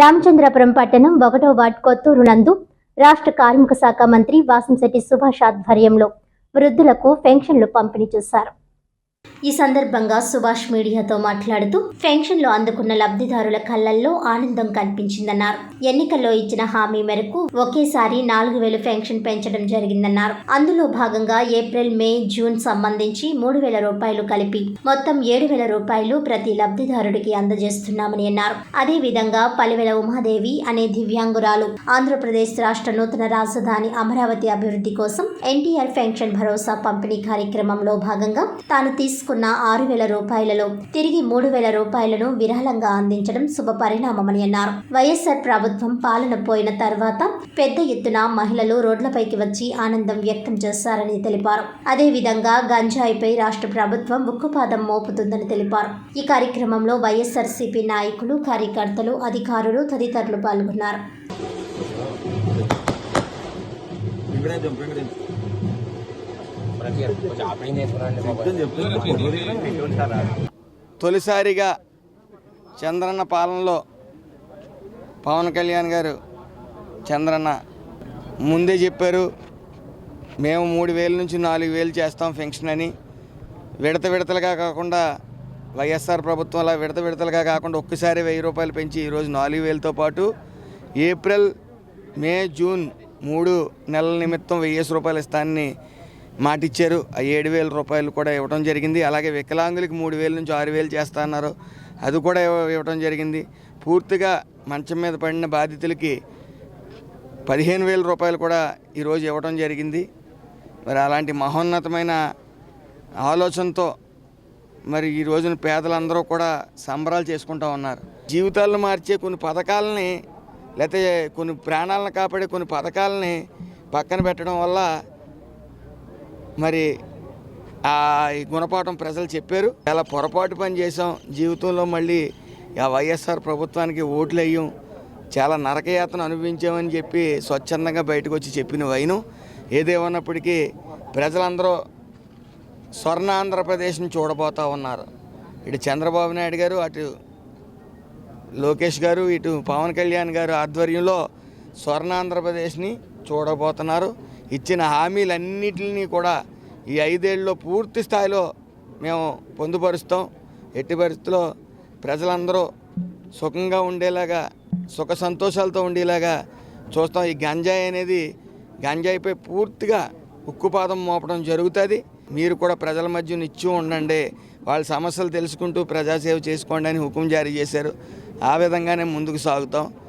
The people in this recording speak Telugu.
రామచంద్రపురం పట్టణం ఒకటో వార్డ్ కొత్తూరు నందు రాష్ట్ర కార్మిక శాఖ మంత్రి వాసంశెట్టి సుభాష్ ఆధ్వర్యంలో వృద్ధులకు పెన్షన్లు పంపిణీ చేశారు. ఈ సందర్భంగా సుభాష్ మీడియాతో మాట్లాడుతూ పెన్షన్లు అందుకున్న లబ్ధిదారుల కళ్ళల్లో ఆనందం కనిపించిందన్నారు. ఎన్నికల్లో ఇచ్చిన హామీ మేరకు ఒకేసారి నాలుగు వేలు పెన్షన్ పెంచడం జరిగిందన్నారు. అందులో భాగంగా ఏప్రిల్ మే జూన్ సంబంధించి మూడు వేల రూపాయలు కలిపి మొత్తం ఏడు వేల రూపాయలు ప్రతి లబ్ధిదారుడికి అందజేస్తున్నామని అన్నారు. అదేవిధంగా పలివెల ఉమాదేవి అనే దివ్యాంగురాలు ఆంధ్రప్రదేశ్ రాష్ట్ర నూతన రాజధాని అమరావతి అభివృద్ధి కోసం ఎన్టీఆర్ పెన్షన్ భరోసా పంపిణీ కార్యక్రమంలో భాగంగా తాను తీసుకున్న ఆరు వేల రూపాయలలో తిరిగి మూడు వేల రూపాయలను విరాళంగా అందించడం శుభ పరిణామమని అన్నారు. వైఎస్ఆర్ ప్రభుత్వం పాలన పోయిన తర్వాత పెద్ద ఎత్తున మహిళలు రోడ్లపైకి వచ్చి ఆనందం వ్యక్తం చేశారని తెలిపారు. అదేవిధంగా గంజాయిపై రాష్ట్ర ప్రభుత్వం ఉక్కుపాదం మోపుతుందని తెలిపారు. ఈ కార్యక్రమంలో వైఎస్ఆర్సీపీ నాయకులు కార్యకర్తలు అధికారులు తదితరులు పాల్గొన్నారు. తొలిసారిగా చంద్రన్న పాలనలో పవన్ కళ్యాణ్ గారు చంద్రన్న ముందే చెప్పారు మేము మూడు వేల నుంచి నాలుగు వేలు చేస్తాం ఫెన్షన్ అని. విడత విడతలుగా కాకుండా వైఎస్ఆర్ ప్రభుత్వం అలా విడత విడతలుగా కాకుండా ఒక్కసారి వెయ్యి రూపాయలు పెంచి ఈరోజు నాలుగు వేలతో పాటు ఏప్రిల్ మే జూన్ మూడు నెలల నిమిత్తం వెయ్యేసి రూపాయలు ఇస్తానని మాటిచ్చారు. ఆ ఏడు వేల రూపాయలు కూడా ఇవ్వడం జరిగింది. అలాగే వికలాంగులకి మూడు వేల నుంచి ఆరు వేలు చేస్తా అన్నారు. అది కూడా ఇవ్వడం జరిగింది. పూర్తిగా మంచం మీద పడిన బాధితులకి పదిహేను వేల రూపాయలు కూడా ఈరోజు ఇవ్వడం జరిగింది. మరి అలాంటి మహోన్నతమైన ఆలోచనతో మరి ఈ రోజున పేదలందరూ కూడా సంబరాలు చేసుకుంటూ ఉన్నారు. జీవితాలను మార్చే కొన్ని పథకాలని లేకపోతే కొన్ని ప్రాణాలను కాపాడే కొన్ని పథకాలని పక్కన పెట్టడం వల్ల మరి ఆ ఈ గుణపాఠం ప్రజలు చెప్పారు. చాలా పొరపాటు పని చేసాం జీవితంలో మళ్ళీ ఆ వైఎస్ఆర్ ప్రభుత్వానికి ఓట్లు అయ్యాం చాలా నరకయాతన అనుభవించామని చెప్పి స్వచ్ఛందంగా బయటకు వచ్చి చెప్పిన వైను. ఏదేమన్నప్పటికీ ప్రజలందరూ స్వర్ణ ఆంధ్రప్రదేశ్ని చూడబోతా ఉన్నారు. ఇటు చంద్రబాబు నాయుడు గారు అటు లోకేష్ గారు ఇటు పవన్ కళ్యాణ్ గారు ఆధ్వర్యంలో స్వర్ణ ఆంధ్రప్రదేశ్ని చూడబోతున్నారు. ఇచ్చిన హామీలన్నిటిని కూడా ఈ ఐదేళ్ళలో పూర్తి స్థాయిలో మేము పొందుపరుస్తాం. ఎట్టి పరిస్థితుల్లో ప్రజలందరూ సుఖంగా ఉండేలాగా సుఖ సంతోషాలతో ఉండేలాగా చూస్తాం. ఈ గంజాయి అనేది గంజాయిపై పూర్తిగా ఉక్కుపాదం మోపడం జరుగుతుంది. మీరు కూడా ప్రజల మధ్య నిత్యం ఉండండి. వాళ్ళ సమస్యలు తెలుసుకుంటూ ప్రజాసేవ చేసుకోండి అని హుకుం జారీ చేశారు. ఆ విధంగానే ముందుకు సాగుతాం.